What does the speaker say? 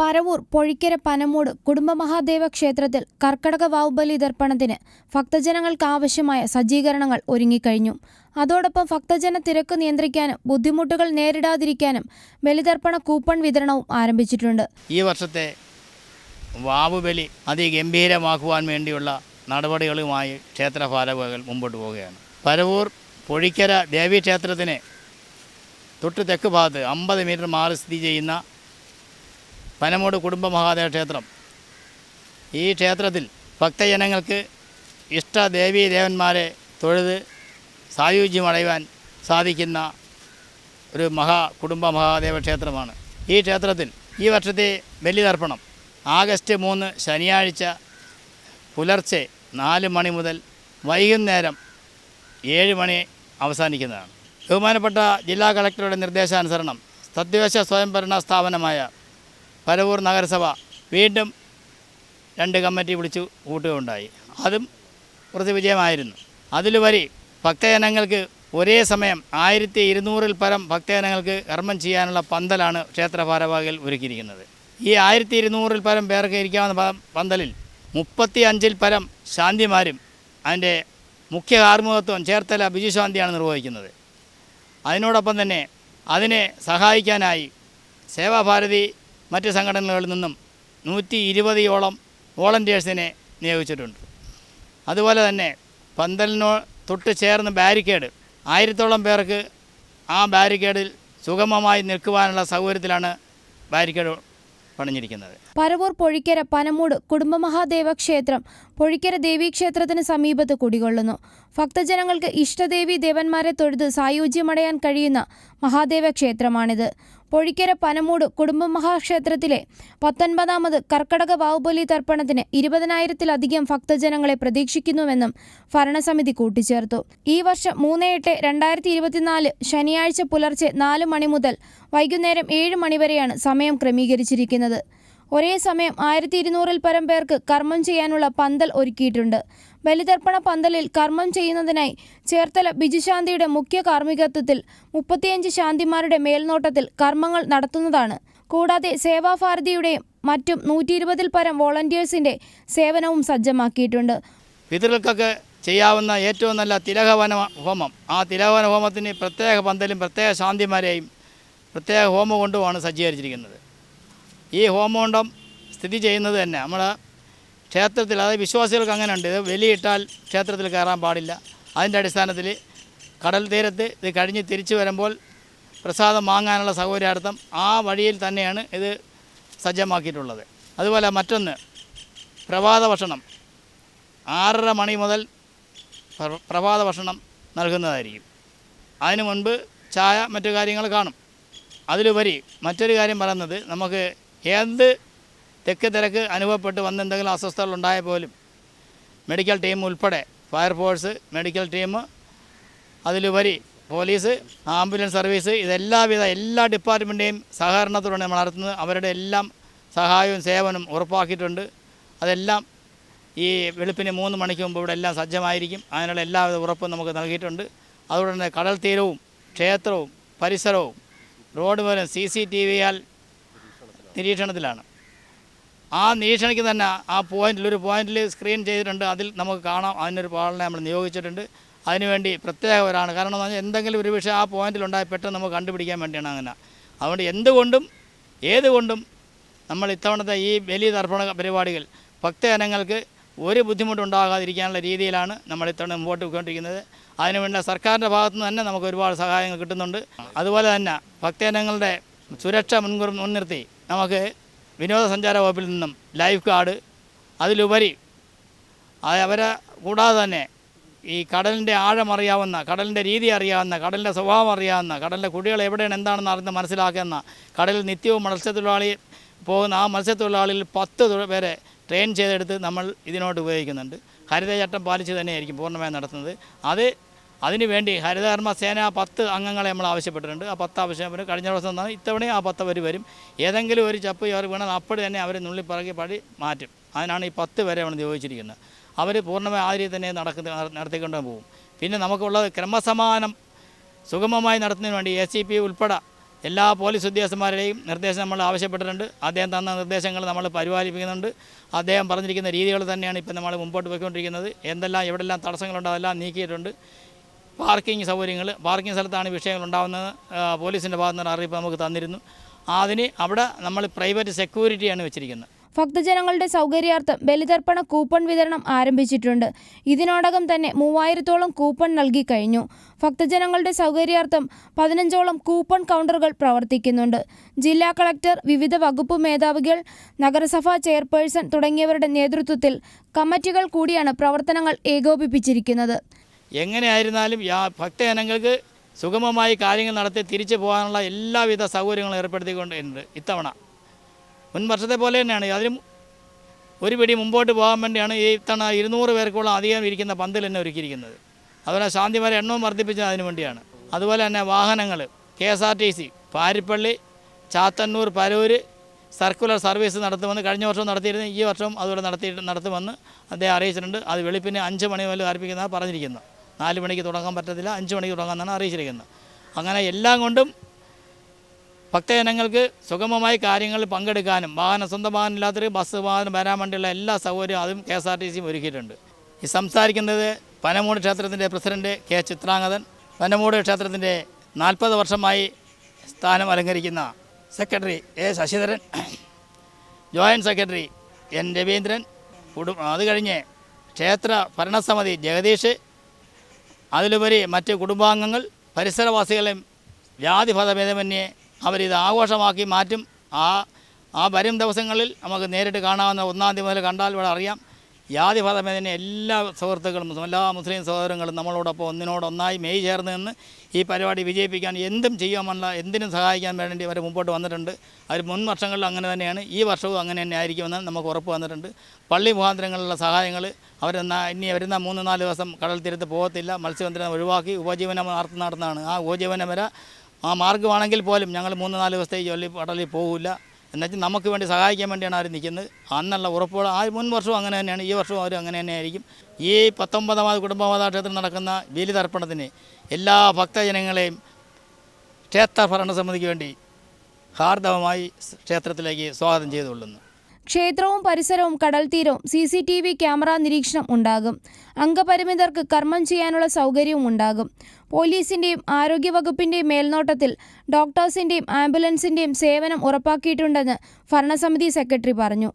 പരവൂർ പൊഴിക്കര പനമൂട് കുടുംബമഹാദേവ ക്ഷേത്രത്തിൽ കർക്കടക വാവുബലി ദർപ്പണത്തിന് ഭക്തജനങ്ങൾക്ക് ആവശ്യമായ സജ്ജീകരണങ്ങൾ ഒരുങ്ങിക്കഴിഞ്ഞു. അതോടൊപ്പം ഭക്തജന തിരക്ക് നിയന്ത്രിക്കാനും ബുദ്ധിമുട്ടുകൾ നേരിടാതിരിക്കാനും ബലിതർപ്പണ കൂപ്പൺ വിതരണവും ആരംഭിച്ചിട്ടുണ്ട്. ഈ വർഷത്തെ വാവുബലി അതിഗംഭീരമാക്കുവാൻ വേണ്ടിയുള്ള നടപടികളുമായി ക്ഷേത്ര ഭാരവാഹികൾ മുമ്പോട്ട് പോവുകയാണ്. പരവൂർ പൊഴിക്കര ദേവീക്ഷേത്രത്തിന് തൊട്ട് തെക്ക് ഭാഗത്ത് അമ്പത് മീറ്റർ മാറി സ്ഥിതി ചെയ്യുന്ന പനമൂട് കുടുംബ മഹാദേവ ക്ഷേത്രം. ഈ ക്ഷേത്രത്തിൽ ഭക്തജനങ്ങൾക്ക് ഇഷ്ട ദേവീ ദേവന്മാരെ തൊഴുത് സായുജ്യമടയുവാൻ സാധിക്കുന്ന ഒരു മഹാ കുടുംബ മഹാദേവ ക്ഷേത്രമാണ്. ഈ ക്ഷേത്രത്തിൽ ഈ വർഷത്തെ ബലിതർപ്പണം ആഗസ്റ്റ് മൂന്ന് ശനിയാഴ്ച പുലർച്ചെ നാല് മണി മുതൽ വൈകുന്നേരം ഏഴ് മണി അവസാനിക്കുന്നതാണ്. ബഹുമാനപ്പെട്ട ജില്ലാ കളക്ടറുടെ നിർദ്ദേശാനുസരണം തദ്ദേശ സ്വയംഭരണ സ്ഥാപനമായ പരവൂർ നഗരസഭ വീണ്ടും രണ്ട് കമ്മിറ്റി വിളിച്ചു കൂട്ടുകയുണ്ടായി. അതും കുറച്ച് വിജയമായിരുന്നു. അതിലുപരി ഭക്തജനങ്ങൾക്ക് ഒരേ സമയം ആയിരത്തി ഇരുന്നൂറിൽ പരം ഭക്തജനങ്ങൾക്ക് കർമ്മം ചെയ്യാനുള്ള പന്തലാണ് ക്ഷേത്ര ഭാരവാഹികൾ ഒരുക്കിയിരിക്കുന്നത്. ഈ ആയിരത്തി ഇരുന്നൂറിൽ പരം പേർക്ക് ഇരിക്കാവുന്ന പന്തലിൽ മുപ്പത്തി അഞ്ചിൽ പരം ശാന്തിമാരും അതിന്റെ മുഖ്യ കാർമ്മികത്വം ചേർത്തല ബിജുശാന്തിയാണ് നിർവഹിക്കുന്നത്. അതിനോടൊപ്പം തന്നെ അതിനെ സഹായിക്കാനായി സേവാഭാരതി മറ്റ് സംഘടനകളിൽ നിന്നും നൂറ്റി ഇരുപതോളം വോളണ്ടിയേഴ്സിനെ നിയോഗിച്ചിട്ടുണ്ട്. അതുപോലെ തന്നെ പന്തലിനോ തൊട്ട് ചേർന്ന് ബാരിക്കേഡ് ആയിരത്തോളം പേർക്ക് ആ ബാരിക്കേഡിൽ സുഗമമായി നിൽക്കുവാനുള്ള സൗകര്യത്തിലാണ് ബാരിക്കേഡ് പണിഞ്ഞിരിക്കുന്നത്. പരവൂർ പൊഴിക്കര പനമൂട് കുടുംബമഹാദേവ ക്ഷേത്രം പൊഴിക്കര ദേവീക്ഷേത്രത്തിന് സമീപത്ത് കുടികൊള്ളുന്നു. ഭക്തജനങ്ങൾക്ക് ഇഷ്ടദേവി ദേവന്മാരെ തൊഴുത് സായുജ്യമടയാൻ കഴിയുന്ന മഹാദേവ ക്ഷേത്രമാണിത് പൊഴിക്കര പനമൂട് കുടുംബമഹാക്ഷേത്രത്തിലെ പത്തൊൻപതാമത് കർക്കടക ബാഹുബലി തർപ്പണത്തിന് ഇരുപതിനായിരത്തിലധികം ഭക്തജനങ്ങളെ പ്രതീക്ഷിക്കുന്നുവെന്നും ഭരണസമിതി കൂട്ടിച്ചേർത്തു. ഈ വർഷം മൂന്ന് എട്ട് രണ്ടായിരത്തി ഇരുപത്തിനാല് ശനിയാഴ്ച പുലർച്ചെ നാല് മണി മുതൽ വൈകുന്നേരം ഏഴ് മണിവരെയാണ് സമയം ക്രമീകരിച്ചിരിക്കുന്നത്. ഒരേ സമയം ആയിരത്തി ഇരുന്നൂറിൽ പരം പേർക്ക് കർമ്മം ചെയ്യാനുള്ള പന്തൽ ഒരുക്കിയിട്ടുണ്ട്. ബലിതർപ്പണ പന്തലിൽ കർമ്മം ചെയ്യുന്നതിനായി ചേർത്തല ബിജുശാന്തിയുടെ മുഖ്യ കാർമ്മികത്വത്തിൽ മുപ്പത്തിയഞ്ച് ശാന്തിമാരുടെ മേൽനോട്ടത്തിൽ കർമ്മങ്ങൾ നടത്തുന്നതാണ്. കൂടാതെ സേവാഭാരതിയുടെയും മറ്റും നൂറ്റി ഇരുപതിൽ പരം വോളണ്ടിയേഴ്സിന്റെ സേവനവും സജ്ജമാക്കിയിട്ടുണ്ട്. പിതൃകൾക്കൊക്കെ ചെയ്യാവുന്ന ഏറ്റവും നല്ല തിലകവന ഹോമം. ആ തിലകവന ഹോമത്തിന് പ്രത്യേക പന്തലും പ്രത്യേക ശാന്തിമാരെയും പ്രത്യേക ഹോമം കൊണ്ടുമാണ് സജ്ജീകരിച്ചിരിക്കുന്നത്. ഈ ഹോമകുണ്ടം സ്ഥിതി ചെയ്യുന്നത് തന്നെ. നമ്മുടെ ക്ഷേത്രത്തിൽ അതായത് വിശ്വാസികൾക്ക് അങ്ങനെ ഉണ്ട് ഇത് വെലിയിട്ടാൽ ക്ഷേത്രത്തിൽ കയറാൻ പാടില്ല. അതിന്റെ അടിസ്ഥാനത്തിൽ കടൽ തീരത്ത് ഇത് കഴിഞ്ഞ് തിരിച്ചു വരുമ്പോൾ പ്രസാദം വാങ്ങാനുള്ള സൗകര്യാർത്ഥം ആ വഴിയിൽ തന്നെയാണ് ഇത് സജ്ജമാക്കിയിട്ടുള്ളത്. അതുപോലെ മറ്റൊന്ന് പ്രഭാത ഭക്ഷണം. ആറര മണി മുതൽ പ്ര- പ്രഭാത ഭക്ഷണം നൽകുന്നതായിരിക്കും. അതിനു മുൻപ് ചായ മറ്റു കാര്യങ്ങൾ കാണും. അതിലുപരി മറ്റൊരു കാര്യം പറയുന്നത് നമുക്ക് എന്ത് തെക്ക് തിരക്ക് അനുഭവപ്പെട്ട് വന്ന് എന്തെങ്കിലും അസ്വസ്ഥതകൾ ഉണ്ടായാൽ പോലും മെഡിക്കൽ ടീം ഉൾപ്പെടെ ഫയർഫോഴ്സ് മെഡിക്കൽ ടീം അതിലുപരി പോലീസ് ആംബുലൻസ് സർവീസ് ഇതെല്ലാവിധ എല്ലാ ഡിപ്പാർട്ട്മെന്റേയും സഹകരണത്തോടെ നമ്മൾ നടത്തുന്നത്. അവരുടെ എല്ലാം സഹായവും സേവനവും ഉറപ്പാക്കിയിട്ടുണ്ട്. അതെല്ലാം ഈ വെളുപ്പിന് മൂന്ന് മണിക്ക് മുമ്പ് ഇവിടെ എല്ലാം സജ്ജമായിരിക്കും. അതിനുള്ള എല്ലാവിധ ഉറപ്പും നമുക്ക് നൽകിയിട്ടുണ്ട്. അതുകൊണ്ട് തന്നെ കടൽ തീരവും ക്ഷേത്രവും പരിസരവും റോഡ് മൂലം സി സി ടി വിയാൽ നിരീക്ഷണത്തിലാണ്. ആ നിരീക്ഷണയ്ക്ക് തന്നെ ആ പോയിന്റിൽ ഒരു പോയിന്റിൽ സ്ക്രീൻ ചെയ്തിട്ടുണ്ട്. അതിൽ നമുക്ക് കാണാം. അതിനൊരു പാളിനെ നമ്മൾ നിയോഗിച്ചിട്ടുണ്ട്. അതിനുവേണ്ടി പ്രത്യേക ഒരാണ്. കാരണം എന്ന് പറഞ്ഞാൽ എന്തെങ്കിലും ഒരു വിഷയം ആ പോയിന്റിലുണ്ടായി പെട്ടെന്ന് നമുക്ക് കണ്ടുപിടിക്കാൻ വേണ്ടിയാണ് അങ്ങനെ. അതുകൊണ്ട് എന്തുകൊണ്ടും ഏതുകൊണ്ടും നമ്മൾ ഇത്തവണത്തെ ഈ ബലി തർപ്പണ പരിപാടികൾ ഭക്തജനങ്ങൾക്ക് ഒരു ബുദ്ധിമുട്ടുണ്ടാകാതിരിക്കാനുള്ള രീതിയിലാണ് നമ്മൾ ഇത്തവണ മുമ്പോട്ട് പോയിക്കൊണ്ടിരിക്കുന്നത്. അതിനുവേണ്ട സർക്കാരിന്റെ ഭാഗത്തു നിന്ന് തന്നെ നമുക്ക് ഒരുപാട് സഹായങ്ങൾ കിട്ടുന്നുണ്ട്. അതുപോലെ തന്നെ ഭക്തജനങ്ങളുടെ സുരക്ഷ മുൻകൂർ മുൻനിർത്തി നമുക്ക് വിനോദസഞ്ചാര വകുപ്പിൽ നിന്നും ലൈഫ് ഗാർഡ് അതിലുപരി അവരെ കൂടാതെ തന്നെ ഈ കടലിന്റെ ആഴം അറിയാവുന്ന കടലിന്റെ രീതി അറിയാവുന്ന കടലിന്റെ സ്വഭാവം അറിയാവുന്ന കടലിന്റെ കുടികൾ എവിടെയാണ് എന്താണെന്ന് അറിഞ്ഞ് മനസ്സിലാക്കുന്ന കടലിൽ നിത്യവും മത്സ്യത്തൊഴിലാളി പോകുന്ന ആ മത്സ്യത്തൊഴിലാളിയിൽ പത്ത് പേരെ ട്രെയിൻ ചെയ്തെടുത്ത് നമ്മൾ ഇതിനോട്ട് ഉപയോഗിക്കുന്നുണ്ട്. ഹരിതചട്ടം പാലിച്ച് തന്നെയായിരിക്കും പൂർണമായും നടത്തുന്നത്. അത് അതിനു വേണ്ടി ഹരിതകർമ്മ സേന പത്ത് അംഗങ്ങളെ നമ്മൾ ആവശ്യപ്പെട്ടിട്ടുണ്ട്. ആ പത്ത് ആവശ്യപ്പെട്ട് കഴിഞ്ഞ ദിവസം തന്നെ ഇത്തവണയും ആ പത്ത് പേര് വരും. ഏതെങ്കിലും ഒരു ചപ്പ് ചേർ വീണാൽ അപ്പോൾ തന്നെ അവർ നുള്ളി പറക്കി പടി മാറ്റും. അതിനാണ് ഈ പത്ത് പേരെ നമ്മൾ നിയോഗിച്ചിരിക്കുന്നത്. അവർ പൂർണമായി ആ രീതി തന്നെ നടക്കുന്ന നടത്തിക്കൊണ്ട് പോകും. പിന്നെ നമുക്കുള്ളത് ക്രമസമാനം സുഗമമായി നടത്തുന്നതിന് വേണ്ടി എസ് സി പി ഉൾപ്പെടെ എല്ലാ പോലീസ് ഉദ്യോഗസ്ഥന്മാരുടെയും നിർദ്ദേശം നമ്മൾ ആവശ്യപ്പെട്ടിട്ടുണ്ട്. അദ്ദേഹം തന്ന നിർദ്ദേശങ്ങൾ നമ്മൾ പരിപാലിപ്പിക്കുന്നുണ്ട്. അദ്ദേഹം പറഞ്ഞിരിക്കുന്ന രീതികൾ തന്നെയാണ് ഇപ്പോൾ നമ്മൾ മുമ്പോട്ട് പോയിക്കൊണ്ടിരിക്കുന്നത്. എന്തെല്ലാം എവിടെല്ലാം തടസ്സങ്ങളുണ്ടോ അതെല്ലാം നീക്കിയിട്ടുണ്ട്. പാർക്കിംഗ് സൗകര്യങ്ങൾ പാർക്കിംഗ് സ്ഥലത്താണ് വിഷയങ്ങൾ ഉണ്ടാകുന്നത് പോലീസിന്റെ ഭാഗത്ത് നിന്ന് അറിയിപ്പ് നമുക്ക് തന്നിരുന്നു. അതിന് അവിടെ നമ്മൾ പ്രൈവറ്റ് സെക്യൂരിറ്റിയാണ് വെച്ചിരിക്കുന്നത്. ഭക്തജനങ്ങളുടെ സൗകര്യാർത്ഥം ബലിതർപ്പണ കൂപ്പൺ വിതരണം ആരംഭിച്ചിട്ടുണ്ട്. ഇതിനോടകം തന്നെ മൂവായിരത്തോളം കൂപ്പൺ നൽകി കഴിഞ്ഞു. ഭക്തജനങ്ങളുടെ സൗകര്യാർത്ഥം പതിനഞ്ചോളം കൂപ്പൺ കൗണ്ടറുകൾ പ്രവർത്തിക്കുന്നുണ്ട്. ജില്ലാ കളക്ടർ വിവിധ വകുപ്പ് മേധാവികൾ നഗരസഭാ ചെയർപേഴ്സൺ തുടങ്ങിയവരുടെ നേതൃത്വത്തിൽ കമ്മിറ്റികൾ കൂടിയാണ് പ്രവർത്തനങ്ങൾ ഏകോപിപ്പിച്ചിരിക്കുന്നത്. എങ്ങനെയായിരുന്നാലും യാ ഭക്തജനങ്ങൾക്ക് സുഗമമായി കാര്യങ്ങൾ നടത്തി തിരിച്ചു പോകാനുള്ള എല്ലാവിധ സൗകര്യങ്ങളും ഏർപ്പെടുത്തിക്കൊണ്ടുണ്ട് ഇത്തവണ. മുൻ വർഷത്തെ പോലെ തന്നെയാണ്. അതിലും ഒരു പിടി മുമ്പോട്ട് പോകാൻ വേണ്ടിയാണ് ഈ ഇത്തവണ ഇരുന്നൂറ് പേർക്കുള്ള അധികം ഇരിക്കുന്ന പന്തൽ തന്നെ ഒരുക്കിയിരിക്കുന്നത്. അതുപോലെ ശാന്തിമാരെ എണ്ണവും വർദ്ധിപ്പിച്ചത് അതിനു വേണ്ടിയാണ്. അതുപോലെ തന്നെ വാഹനങ്ങൾ K S R T C Parippally Chathannoor Paroor circular service നടത്തുമെന്ന് കഴിഞ്ഞ വർഷം നടത്തിയിരുന്നു. ഈ വർഷം അതുപോലെ നടത്തി നടത്തുമെന്ന് അദ്ദേഹം അറിയിച്ചിട്ടുണ്ട്. അത് വെളുപ്പിന് അഞ്ച് മണി മുതൽ ആരംഭിക്കുന്നതാണ് പറഞ്ഞിരിക്കുന്നത്. നാല് മണിക്ക് തുടങ്ങാൻ പറ്റത്തില്ല അഞ്ച് മണിക്ക് തുടങ്ങാമെന്നാണ് അറിയിച്ചിരിക്കുന്നത്. അങ്ങനെ എല്ലാം കൊണ്ടും ഭക്തജനങ്ങൾക്ക് സുഗമമായി കാര്യങ്ങളിൽ പങ്കെടുക്കാനും വാഹനം സ്വന്തം വാഹനം ഇല്ലാത്തവർ ബസ് വാഹനം വരാൻ വേണ്ടിയുള്ള എല്ലാ സൗകര്യവും അതും കെ എസ് ആർ ടി സിയും ഒരുക്കിയിട്ടുണ്ട്. ഈ സംസാരിക്കുന്നത് പനമൂട് ക്ഷേത്രത്തിന്റെ പ്രസിഡന്റ് കെ ചിത്രാംഗതൻ. പനമൂട് ക്ഷേത്രത്തിന്റെ നാൽപ്പത് വർഷമായി സ്ഥാനം അലങ്കരിക്കുന്ന secretary A Sasidharan joint secretary N Raveendran കുടു അത് കഴിഞ്ഞ് ക്ഷേത്ര ഭരണസമിതി ജഗദീഷ് അതിലുപരി മറ്റ് കുടുംബാംഗങ്ങൾ പരിസരവാസികളെയും ജാതിഭേദഭേദമന്യേ അവരിത് ആഘോഷമാക്കി മാറ്റും. ആ ആ വരും ദിവസങ്ങളിൽ നമുക്ക് നേരിട്ട് കാണാവുന്ന ഒന്നാം തീയതി മുതൽ കണ്ടാൽ ഇവിടെ അറിയാം. ജാതിഭേദമേതിനെ എല്ലാ സുഹൃത്തുക്കളും എല്ലാ മുസ്ലിം സഹോദരങ്ങളും നമ്മളോടൊപ്പം ഒന്നിനോടൊന്നായി മെയ് ചേർന്ന് നിന്ന് ഈ പരിപാടി വിജയിപ്പിക്കാൻ എന്തും ചെയ്യാമെന്നുള്ള എന്തിനും സഹായിക്കാൻ വേണ്ടി അവർ മുമ്പോട്ട് വന്നിട്ടുണ്ട്. അവർ മുൻ വർഷങ്ങളിൽ അങ്ങനെ തന്നെയാണ് ഈ വർഷവും അങ്ങനെ തന്നെ ആയിരിക്കുമെന്ന് നമുക്ക് ഉറപ്പ് വന്നിട്ടുണ്ട്. പള്ളി മുഖാന്തരങ്ങളിലുള്ള സഹായങ്ങൾ അവർ ഇനി വരുന്ന മൂന്ന് നാല് ദിവസം കടൽ തീരത്ത് പോകത്തില്ല. മത്സ്യബന്ധനം ഒഴിവാക്കി ഉപജീവനം നടത്തി നടന്നതാണ് ആ ഉപജീവനം വരെ ആ മാർഗമാണെങ്കിൽ പോലും ഞങ്ങൾ മൂന്ന് നാല് ദിവസത്തേക്ക് ജോലി കടലിൽ പോകില്ല എന്നുവെച്ചാൽ നമുക്ക് വേണ്ടി സഹായിക്കാൻ വേണ്ടിയാണ് അവർ നിൽക്കുന്നത്. അന്നുള്ള ഉറപ്പുകൾ ആ മുൻ വർഷവും അങ്ങനെ തന്നെയാണ് ഈ വർഷവും അവർ അങ്ങനെ തന്നെ ആയിരിക്കും ഈ പത്തൊമ്പതാമത് കുടുംബവാദ ക്ഷേത്രം നടക്കുന്ന ബലിതർപ്പണത്തിന് എല്ലാ ഭക്തജനങ്ങളെയും ക്ഷേത്ര ഭരണസമിതിക്ക് വേണ്ടി ഹാർദവമായി ക്ഷേത്രത്തിലേക്ക് സ്വാഗതം ചെയ്തുകൊള്ളുന്നു. ക്ഷേത്രവും പരിസരവും കടൽ തീരവും C C T V camera നിരീക്ഷണം ഉണ്ടാകും. അംഗപരിമിതർക്ക് കർമ്മം ചെയ്യാനുള്ള സൗകര്യവും ഉണ്ടാകും. പോലീസിന്റെയും ആരോഗ്യവകുപ്പിന്റെയും മേൽനോട്ടത്തിൽ ഡോക്ടേഴ്സിന്റെയും ആംബുലൻസിന്റെയും സേവനം ഉറപ്പാക്കിയിട്ടുണ്ടെന്ന് ഭരണസമിതി സെക്രട്ടറി പറഞ്ഞു.